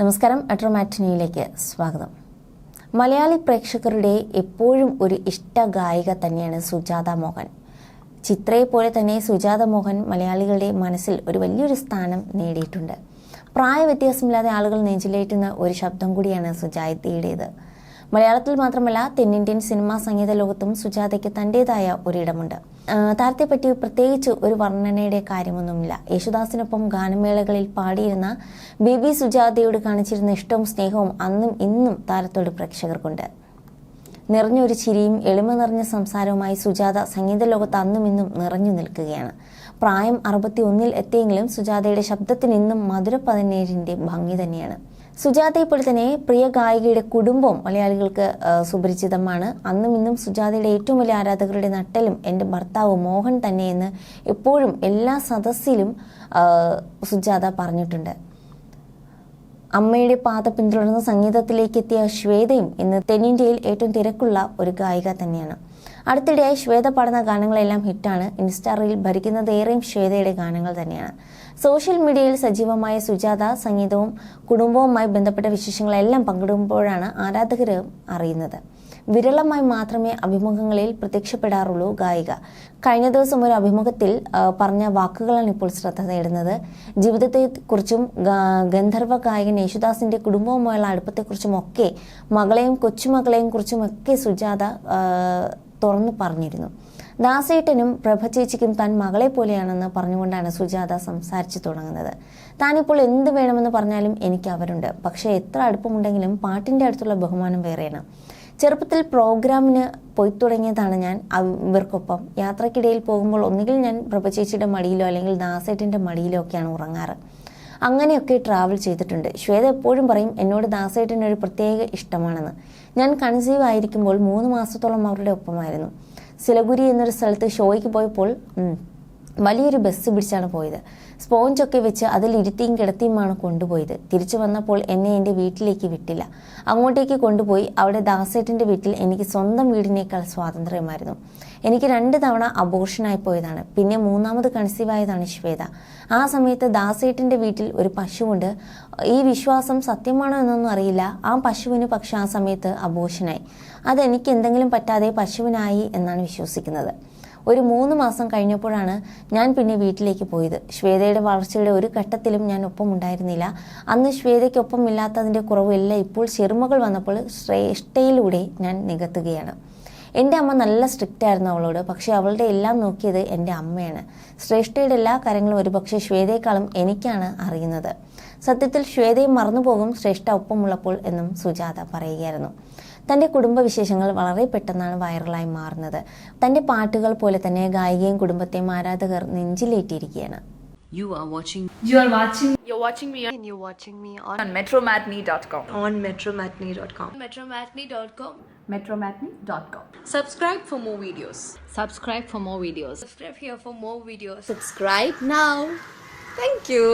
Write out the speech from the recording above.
നമസ്കാരം അട്രോമാറ്റിനിയിലേക്ക് സ്വാഗതം. മലയാളി പ്രേക്ഷകരുടെ എപ്പോഴും ഒരു ഇഷ്ട ഗായിക തന്നെയാണ് സുജാത മോഹൻ. ചിത്രയെ പോലെ തന്നെ സുജാത മോഹൻ മലയാളികളുടെ മനസ്സിൽ ഒരു വലിയൊരു സ്ഥാനം നേടിയിട്ടുണ്ട്. പ്രായ വ്യത്യാസമില്ലാതെ ആളുകൾ നെഞ്ചിലേറ്റുന്ന ഒരു ശബ്ദം കൂടിയാണ് സുജാതയുടേത്. മലയാളത്തിൽ മാത്രമല്ല തെന്നിന്ത്യൻ സിനിമാ സംഗീത ലോകത്തും സുജാതയ്ക്ക് തന്റെതായ ഒരിടമുണ്ട്. താരത്തെപ്പറ്റി പ്രത്യേകിച്ച് ഒരു വർണനയുടെ കാര്യമൊന്നുമില്ല. യേശുദാസിനൊപ്പം ഗാനമേളകളിൽ പാടിയിരുന്ന ബേബി സുജാതയോട് കാണിച്ചിരുന്ന ഇഷ്ടവും സ്നേഹവും അന്നും ഇന്നും താരത്തോട് പ്രേക്ഷകർക്കുണ്ട്. നിറഞ്ഞൊരു ചിരിയും എളിമ നിറഞ്ഞ സംസാരവുമായി സുജാത സംഗീത ലോകത്ത് അന്നും ഇന്നും നിറഞ്ഞു നിൽക്കുകയാണ്. പ്രായം അറുപത്തി ഒന്നിൽ എത്തിയെങ്കിലും സുജാതയുടെ ശബ്ദത്തിനിന്നും മധുര പതിനേഴിന്റെ ഭംഗി തന്നെയാണ്. സുജാതയെ പോലെ തന്നെ പ്രിയ ഗായികയുടെ കുടുംബവും മലയാളികൾക്ക് സുപരിചിതമാണ്. അന്നും ഇന്നും സുജാതയുടെ ഏറ്റവും വലിയ ആരാധകരുടെ നട്ടലും എന്റെ ഭർത്താവ് മോഹൻ തന്നെയെന്ന് എപ്പോഴും എല്ലാ സദസ്സിലും സുജാത പറഞ്ഞിട്ടുണ്ട്. അമ്മയുടെ പാത പിന്തുടർന്ന് സംഗീതത്തിലേക്ക് എത്തിയ ശ്വേതയും ഇന്ന് തെന്നിന്ത്യയിൽ ഏറ്റവും തിരക്കുള്ള ഒരു ഗായിക തന്നെയാണ്. അടുത്തിടെയായി ശ്വേത പാടുന്ന ഗാനങ്ങളെല്ലാം ഹിറ്റാണ്. ഇൻസ്റ്റാ റീൽ ഭരിക്കുന്നത് ഏറെയും ശ്വേതയുടെ ഗാനങ്ങൾ തന്നെയാണ്. സോഷ്യൽ മീഡിയയിൽ സജീവമായ സുജാത സംഗീതവും കുടുംബവുമായി ബന്ധപ്പെട്ട വിശേഷങ്ങളെല്ലാം പങ്കിടുമ്പോഴാണ് ആരാധകർ അറിയുന്നത്. വിരളമായി മാത്രമേ അഭിമുഖങ്ങളിൽ പ്രത്യക്ഷപ്പെടാറുള്ളൂ ഗായിക. കഴിഞ്ഞ ദിവസം ഒരു അഭിമുഖത്തിൽ പറഞ്ഞ വാക്കുകളാണ് ഇപ്പോൾ ശ്രദ്ധ നേടുന്നത്. ജീവിതത്തെക്കുറിച്ചും ഗന്ധർവ ഗായകൻ യേശുദാസിന്റെ കുടുംബവുമായുള്ള അടുപ്പത്തെക്കുറിച്ചും ഒക്കെ മകളെയും കൊച്ചുമകളെയും കുറിച്ചും ഒക്കെ സുജാത തുറന്നു പറഞ്ഞിരുന്നു. ദാസേട്ടനും പ്രഭചേച്ചിക്കും താൻ മകളെ പോലെയാണെന്ന് പറഞ്ഞുകൊണ്ടാണ് സുജാത സംസാരിച്ചു തുടങ്ങുന്നത്. താനിപ്പോൾ എന്ത് വേണമെന്ന് പറഞ്ഞാലും എനിക്ക് അവരുണ്ട്. പക്ഷേ എത്ര അടുപ്പമുണ്ടെങ്കിലും പാട്ടിന്റെ അടുത്തുള്ള ബഹുമാനം വേറെയാണ്. ചെറുപ്പത്തിൽ പ്രോഗ്രാമിന് പോയി തുടങ്ങിയതാണ് ഞാൻ. ഇവർക്കൊപ്പം യാത്രക്കിടയിൽ പോകുമ്പോൾ ഒന്നുകിൽ ഞാൻ പ്രഭചേച്ചിയുടെ മടിയിലോ അല്ലെങ്കിൽ ദാസേട്ടിന്റെ മടിയിലോ ഒക്കെയാണ് ഉറങ്ങാറ്. അങ്ങനെയൊക്കെ ട്രാവൽ ചെയ്തിട്ടുണ്ട്. ശ്വേത എപ്പോഴും പറയും എന്നോട് ദാസേട്ടിന് ഒരു പ്രത്യേക ഇഷ്ടമാണെന്ന്. ഞാൻ കൺസീവ് ആയിരിക്കുമ്പോൾ മൂന്ന് മാസത്തോളം അവരുടെ ഒപ്പമായിരുന്നു. സിലഗുരി എന്നൊരു സ്ഥലത്ത് ഷോയ്ക്ക് പോയപ്പോൾ വലിയൊരു ബസ് പിടിച്ചാണ് പോയത്. സ്പോഞ്ചൊക്കെ വെച്ച് അതിൽ ഇരുത്തിയും കിടത്തിയുമാണ് കൊണ്ടുപോയത്. തിരിച്ചു വന്നപ്പോൾ എന്നെ എന്റെ വീട്ടിലേക്ക് വിട്ടില്ല. അങ്ങോട്ടേക്ക് കൊണ്ടുപോയി അവിടെ ദാസേട്ടന്റെ വീട്ടിൽ എനിക്ക് സ്വന്തം വീടിനേക്കാൾ സ്വാതന്ത്ര്യമായിരുന്നു. എനിക്ക് രണ്ട് തവണ അബോർഷനായി പോയതാണ്. പിന്നെ മൂന്നാമത് കൺസീവായതാണ് ശ്വേത. ആ സമയത്ത് ദാസേട്ടന്റെ വീട്ടിൽ ഒരു പശുവുണ്ട്. ഈ വിശ്വാസം സത്യമാണോ എന്നൊന്നും അറിയില്ല. ആ പശുവിന് പക്ഷെ ആ സമയത്ത് അബോർഷനായി അതെനിക്ക് എന്തെങ്കിലും പറ്റാതെ പശുവിനായി എന്നാണ് വിശ്വസിക്കുന്നത്. ഒരു മൂന്ന് മാസം കഴിഞ്ഞപ്പോഴാണ് ഞാൻ പിന്നെ വീട്ടിലേക്ക് പോയത്. ശ്വേതയുടെ വളർച്ചയുടെ ഒരു ഘട്ടത്തിലും ഞാൻ ഒപ്പം ഉണ്ടായിരുന്നില്ല. അന്ന് ശ്വേതയ്ക്കൊപ്പം ഇല്ലാത്തതിന്റെ കുറവെല്ലാം ഇപ്പോൾ ചെറുമകൾ വന്നപ്പോൾ ശ്രേഷ്ഠയിലൂടെ ഞാൻ നികത്തുകയാണ്. എന്റെ അമ്മ നല്ല സ്ട്രിക്റ്റ് ആയിരുന്നു അവളോട്. പക്ഷേ അവളുടെ എല്ലാം നോക്കിയത് എന്റെ അമ്മയാണ്. ശ്രേഷ്ഠയുടെ എല്ലാ കാര്യങ്ങളും ഒരുപക്ഷെ ശ്വേതയെക്കാളും എനിക്കാണ് അറിയുന്നത്. സത്യത്തിൽ ശ്വേതയെ മറന്നുപോകും ശ്രേഷ്ഠ ഒപ്പമുള്ളപ്പോൾ എന്നും സുജാത പറയുകയായിരുന്നു. തന്റെ കുടുംബവിശേഷങ്ങൾ വളരെ പെട്ടെന്നാണ് വൈറലായി മാറുന്നത് തന്റെ പാട്ടുകൾ പോലെ തന്നെ ഗായികയും കുടുംബത്തെയും ആരാധകർ നെഞ്ചിലേറ്റിയിരിക്കുകയാണ് You are watching You are watching You're watching me and you're watching me on, on metromatney.com. on metromatney.com. metromatney.com. metromatney.com. Subscribe for more videos. subscribe for more videos. Subscribe here for more videos. Subscribe now. Thank you.